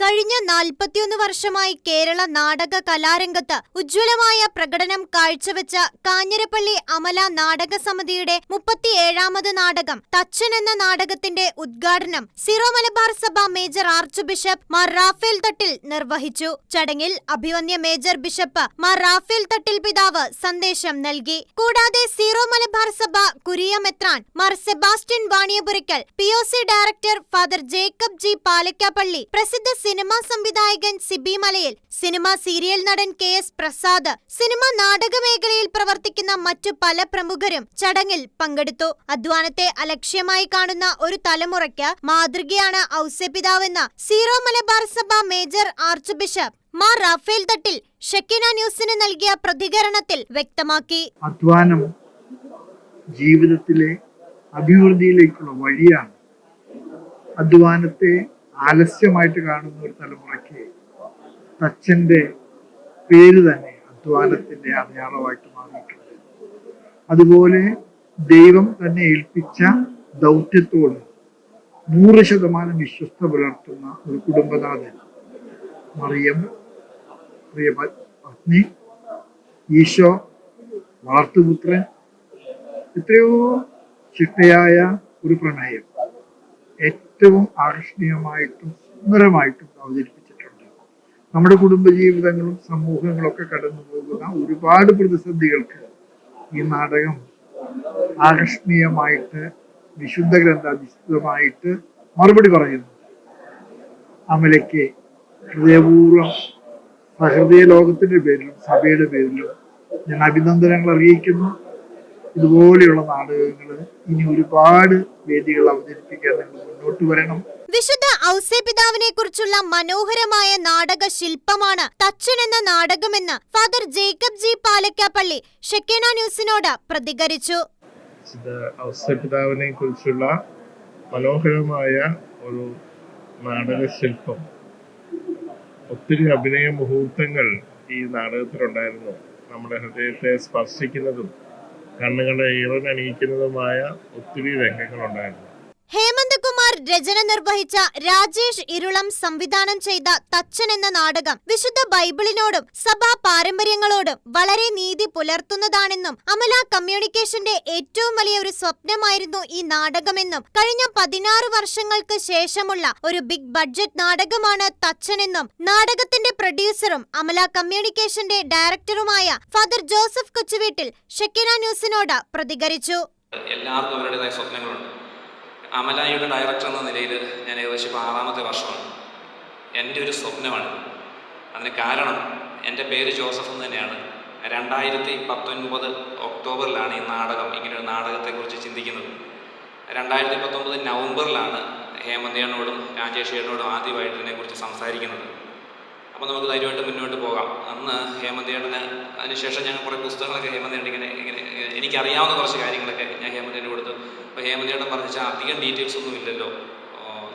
കഴിഞ്ഞ നാൽപ്പത്തിയൊന്ന് വർഷമായി കേരള നാടക കലാരംഗത്ത് ഉജ്ജ്വലമായ പ്രകടനം കാഴ്ചവെച്ച കാഞ്ഞിരപ്പള്ളി അമല നാടക സമിതിയുടെ മുപ്പത്തിയേഴാമത് നാടകം തച്ചൻ എന്ന നാടകത്തിന്റെ ഉദ്ഘാടനം സിറോ മലബാർ സഭ major archbishop Mar Raphael Thattil നിർവഹിച്ചു. ചടങ്ങിൽ അഭിവന്യ മേജർ ബിഷപ്പ് മാർ റാഫേൽ തട്ടിൽ പിതാവ് സന്ദേശം നൽകി. കൂടാതെ സീറോ മലബാർ സഭ കുരിയമെത്രാൻ Mar Sebastian Vaniyapurakkal P director father Jacob G Palakkappilly പ്രസിദ്ധ സിനിമാ സംവിധായകൻ സിബി മലയിൽ സിനിമാ സീരിയൽ നടൻ കെ എസ് പ്രസാദ് സിനിമ നാടക മേഖലയിൽ പ്രവർത്തിക്കുന്ന മറ്റു പല പ്രമുഖരും ചടങ്ങിൽ പങ്കെടുത്തു. അധ്വാനത്തെ അലക്ഷ്യമായി കാണുന്ന ഒരു തലമുറയ്ക്ക് മാതൃകയാണ് ഔസ്യപിതാവെന്ന സീറോ മലബാർ സഭ major archbishop Mar Raphael Thattil Shekinah ന്യൂസിന് നൽകിയ പ്രതികരണത്തിൽ വ്യക്തമാക്കി. അധ്വാനം ജീവിതത്തിലെ അഭിവൃദ്ധിയിലേക്കുള്ള വഴിയാണ്. അധ്വാനത്തെ ആലസ്യമായിട്ട് കാണുന്ന ഒരു തലമുറയ്ക്ക് തച്ചന്റെ പേര് തന്നെ അധ്വാനത്തിന്റെ അടയാളമായിട്ട് മാറിയിട്ടുണ്ട്. അതുപോലെ ദൈവം തന്നെ ഏൽപ്പിച്ച ദൗത്യത്തോട് നൂറ് ശതമാനം വിശ്വസ്ത പുലർത്തുന്ന ഒരു കുടുംബനാഥൻ മറിയം പ്രിയ പത്നി ഈശോ വളർത്തുപുത്രൻ എത്രയോ ചിട്ടയായ ഒരു പ്രണയം. ഏറ്റവും ആകർഷണീയമായിട്ടും സുന്ദരമായിട്ടും അവതരിപ്പിച്ചിട്ടുണ്ട്. നമ്മുടെ കുടുംബജീവിതങ്ങളും സമൂഹങ്ങളൊക്കെ കടന്നു പോകുന്ന ഒരുപാട് പ്രതിസന്ധികൾക്ക് ഈ നാടകം ആകർഷണീയമായിട്ട് വിശുദ്ധ ഗ്രന്ഥാധിഷ്ഠിതമായിട്ട് മറുപടി പറയുന്നു. അമലയ്ക്ക് ഹൃദയപൂർവം സഹൃദയ ലോകത്തിന്റെ പേരിലും സഭയുടെ പേരിലും ഞാൻ അഭിനന്ദനങ്ങൾ അറിയിക്കുന്നു. ഇതുപോലെയുള്ള നാടകങ്ങൾ ഇനി ഒരുപാട് വേദികൾ അവതരിപ്പിക്കാൻ നിങ്ങൾ മുന്നോട്ട് വരണം. വിശുദ്ധ ഔസേപിതാവിനെ കുറിച്ചുള്ള മനോഹരമായ നാടക ശില്പമാണ് തച്ചൻ എന്ന നാടകമെന്ന് ഫാദർ ജേക്കബ് ജി പാലക്കാപ്പള്ളി ഷെക്കേന ന്യൂസിനോട് പ്രതികരിച്ചു. ഔസേപിതാവിനെ കുറിച്ചുള്ള മനോഹരമായ ഒരു നാടക ശില്പം. ഒത്തിരി അഭിനയ മുഹൂർത്തങ്ങൾ ഈ നാടകത്തിലുണ്ടായിരുന്നു. നമ്മുടെ ഹൃദയത്തെ സ്പർശിക്കുന്നതും കണ്ണുകളെ ഇറനണിയിക്കുന്നതുമായ ഒത്തിരി രംഗങ്ങളുണ്ടായിരുന്നു. ഹേമന്തകുമാർ രചന നിർവഹിച്ച രാജേഷ് ഇരുളം സംവിധാനം ചെയ്ത തച്ചൻ എന്ന നാടകം വിശുദ്ധ ബൈബിളിനോടും സഭാ പാരമ്പര്യങ്ങളോടും വളരെ നീതി പുലർത്തുന്നതാണെന്നും അമല കമ്മ്യൂണിക്കേഷന്റെ ഏറ്റവും വലിയ ഒരു സ്വപ്നമായിരുന്നു ഈ നാടകമെന്നും കഴിഞ്ഞ പതിനാറ് വർഷങ്ങൾക്ക് ശേഷമുള്ള ഒരു ബിഗ് ബഡ്ജറ്റ് നാടകമാണ് തച്ചനെന്നും നാടകത്തിന്റെ പ്രൊഡ്യൂസറും അമല കമ്മ്യൂണിക്കേഷന്റെ ഡയറക്ടറുമായ ഫാദർ ജോസഫ് കൊച്ചുവീട്ടിൽ ഷെക്കിന ന്യൂസിനോട് പ്രതികരിച്ചു. എല്ലാവർക്കും അവരുടേതായ സ്വപ്നങ്ങളുണ്ട്. അമലായിയുടെ ഡയറക്ടർ എന്ന നിലയിൽ ഞാൻ ഏകദേശം ഇപ്പോൾ ആറാമത്തെ വർഷമാണ് എന്റെ ഒരു സ്വപ്നമാണ്. അതിന് കാരണം എന്റെ പേര് ജോസഫ് എന്ന് തന്നെയാണ്. രണ്ടായിരത്തി പത്തൊൻപത് ഒക്ടോബറിലാണ് ഈ നാടകം ഇങ്ങനൊരു നാടകത്തെക്കുറിച്ച് ചിന്തിക്കുന്നത്. രണ്ടായിരത്തി പത്തൊമ്പത് നവംബറിലാണ് ഹേമന്തേണോടും രാജേഷേണോടും ആദ്യമായിട്ട് ഇതിനെക്കുറിച്ച് സംസാരിക്കുന്നത്. അപ്പോൾ നമുക്ക് ധൈര്യമായിട്ട് മുന്നോട്ട് പോകാം. അന്ന് ഹേമന്തേട്ടന് അതിനുശേഷം ഞാൻ കുറേ പുസ്തകങ്ങളൊക്കെ ഹേമന്തേട്ടൻ ഇങ്ങനെ ഇങ്ങനെ എനിക്കറിയാവുന്ന കുറച്ച് കാര്യങ്ങളൊക്കെ ഞാൻ ഹേമന്തേട്ടന് കൊടുത്തു. അപ്പോൾ ഹേമന്തേട്ടൻ പറഞ്ഞാൽ അധികം ഡീറ്റെയിൽസ് ഒന്നും ഇല്ലല്ലോ.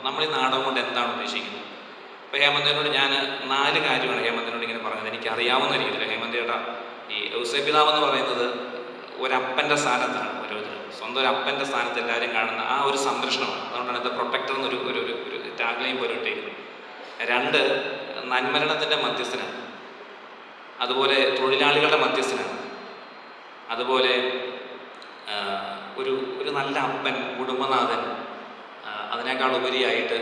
നമ്മൾ ഈ നാടകം കൊണ്ട് എന്താണ് ഉദ്ദേശിക്കുന്നത്? അപ്പോൾ ഹേമന്തേട്ടനോട് ഞാൻ നാല് കാര്യമാണ് ഹേമന്തേട്ടനോട് ഇങ്ങനെ പറഞ്ഞത്. എനിക്കറിയാവുന്ന രീതിയിൽ ഹേമന്തേട്ട ഈ ഔസപിതാവ് എന്ന് പറയുന്നത് ഒരപ്പന്റെ സ്ഥാനത്താണ് ഓരോരുത്തരും. സ്വന്തം ഒരു അപ്പന്റെ സ്ഥാനത്ത് എല്ലാവരും കാണുന്ന ആ ഒരു സംരക്ഷണമാണ്. അതുകൊണ്ടാണ് ഇത് പ്രൊട്ടക്ടർ എന്നൊരു ഒരു ഒരു ടാഗ്ലൈൻ പോലെ ഇട്ടിരിക്കുന്നത് രണ്ട് നന്മരണത്തിന്റെ മധ്യസ്ഥനാണ്. അതുപോലെ തൊഴിലാളികളുടെ മധ്യസ്ഥനാണ്. അതുപോലെ ഒരു ഒരു നല്ല അപ്പൻ കുടുംബനാഥൻ അതിനേക്കാൾ ഉപരിയായിട്ട്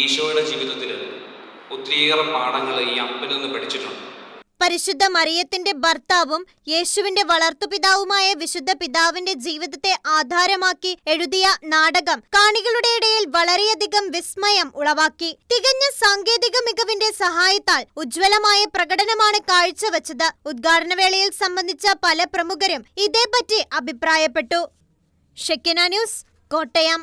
ഈശോയുടെ ജീവിതത്തിൽ ഒത്തിരിയേറെ പാഠങ്ങൾ ഈ അപ്പനിൽ നിന്ന് പഠിച്ചിട്ടുണ്ട്. പരിശുദ്ധ മറിയത്തിന്റെ ഭർത്താവും യേശുവിന്റെ വളർത്തുപിതാവുമായ വിശുദ്ധ പിതാവിന്റെ ജീവിതത്തെ ആധാരമാക്കി എഴുതിയ നാടകം കാണികളുടെ ഇടയിൽ വളരെയധികം വിസ്മയം ഉളവാക്കി. തികഞ്ഞ സാങ്കേതിക മികവിന്റെ സഹായത്താൽ ഉജ്ജ്വലമായ പ്രകടനമാണ് കാഴ്ചവെച്ചത്. ഉദ്ഘാടനവേളയിൽ സംബന്ധിച്ച പല പ്രമുഖരും ഇതേപ്പറ്റി അഭിപ്രായപ്പെട്ടു. ഷെക്കിന ന്യൂസ് കോട്ടയം.